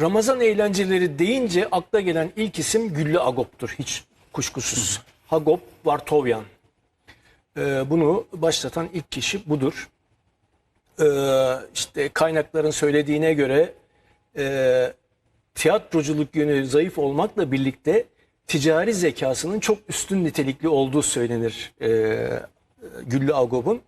Ramazan eğlenceleri deyince akla gelen ilk isim Güllü Agop'tur hiç kuşkusuz. Hagop Vartovyan. Ee, bunu başlatan ilk kişi budur. Ee, işte kaynakların söylediğine göre e, tiyatroculuk yönü zayıf olmakla birlikte ticari zekasının çok üstün nitelikli olduğu söylenir e, Güllü Agop'un.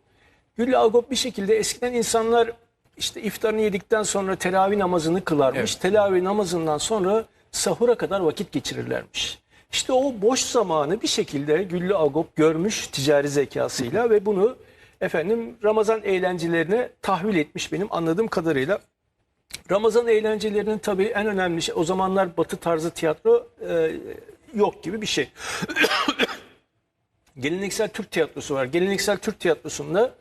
Güllü Agop bir şekilde eskiden insanlar işte iftarını yedikten sonra teravih namazını kılarmış. Teravih namazından sonra sahura kadar vakit geçirirlermiş. İşte o boş zamanı bir şekilde Güllü Agop görmüş ticari zekasıyla ve bunu efendim Ramazan eğlencelerine tahvil etmiş benim anladığım kadarıyla. Ramazan eğlencelerinin tabii en önemli şey o zamanlar batı tarzı tiyatro e, yok gibi bir şey. Geleneksel Türk tiyatrosu var. Geleneksel Türk tiyatrosunda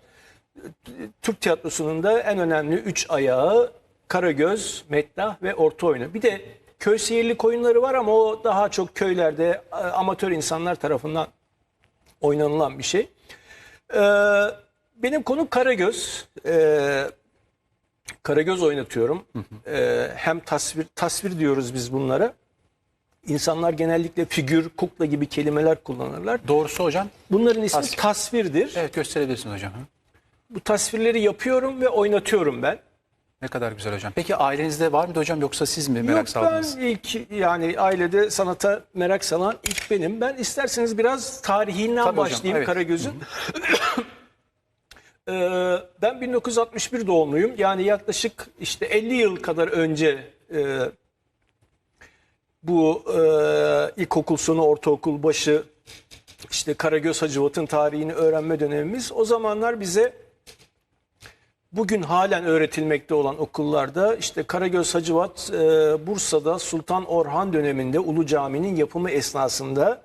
Türk tiyatrosunun da en önemli üç ayağı Karagöz, Meddah ve Orta Oyunu. Bir de köy seyirlik oyunları var ama o daha çok köylerde amatör insanlar tarafından oynanılan bir şey. Ee, benim konum Karagöz. Ee, Karagöz oynatıyorum. Ee, hem tasvir tasvir diyoruz biz bunlara. İnsanlar genellikle figür, kukla gibi kelimeler kullanırlar. Doğrusu hocam. Bunların ismi Tasvir. tasvirdir. Evet gösterebilirsiniz hocam. Bu tasvirleri yapıyorum ve oynatıyorum ben. Ne kadar güzel hocam. Peki ailenizde var mıydı hocam yoksa siz mi merak Yok saldınız? ben ilk yani ailede sanata merak salan ilk benim. Ben isterseniz biraz tarihinden Tabii hocam, başlayayım evet. Karagöz'ün. Ee, ben 1961 doğumluyum. Yani yaklaşık işte 50 yıl kadar önce e, bu e, ilkokul sonu, ortaokul başı işte Karagöz Hacivat'ın tarihini öğrenme dönemimiz. O zamanlar bize bugün halen öğretilmekte olan okullarda işte Karagöz Hacivat e, Bursa'da Sultan Orhan döneminde Ulu Cami'nin yapımı esnasında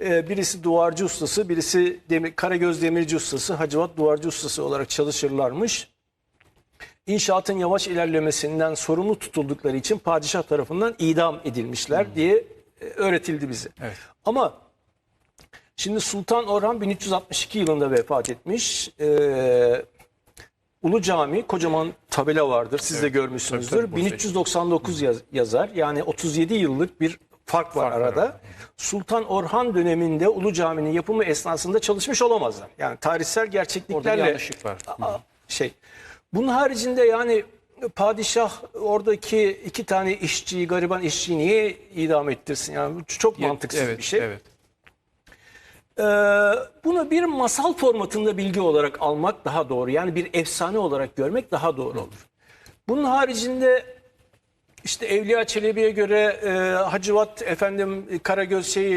e, birisi duvarcı ustası, birisi demir, Karagöz demirci ustası, Hacivat duvarcı ustası olarak çalışırlarmış. İnşaatın yavaş ilerlemesinden sorumlu tutuldukları için padişah tarafından idam edilmişler diye e, öğretildi bize. Evet. Ama şimdi Sultan Orhan 1362 yılında vefat etmiş. Ee, Ulu Cami kocaman tabela vardır. Siz de görmüşsünüzdür. Tabii, tabii, Bursa için. 1399 yaz- yazar. Yani 37 yıllık bir fark var Fark var arada. arada. Sultan Orhan döneminde Ulu Cami'nin yapımı esnasında çalışmış olamazlar. Yani tarihsel Orada bir gerçekliklerle yanlışlık var. Aa, şey. Bunun haricinde yani padişah oradaki iki tane işçiyi, gariban işçiyi niye idam ettirsin? Yani bu çok mantıksız evet, bir şey. Evet. Ee, bunu bir masal formatında bilgi olarak almak daha doğru. Yani bir efsane olarak görmek daha doğru olur. Bunun haricinde işte Evliya Çelebi'ye göre e, Hacivat efendim Karagöz şey,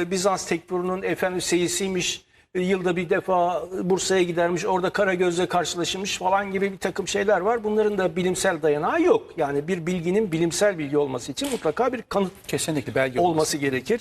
e, Bizans Tekfuru'nun efendim seyisiymiş. E, Yılda bir defa Bursa'ya gidermiş orada Karagöz'le karşılaşmış falan gibi bir takım şeyler var. Bunların da bilimsel dayanağı yok. Yani bir bilginin bilimsel bilgi olması için mutlaka bir kanıt Kesinlikle belge olması gerekir.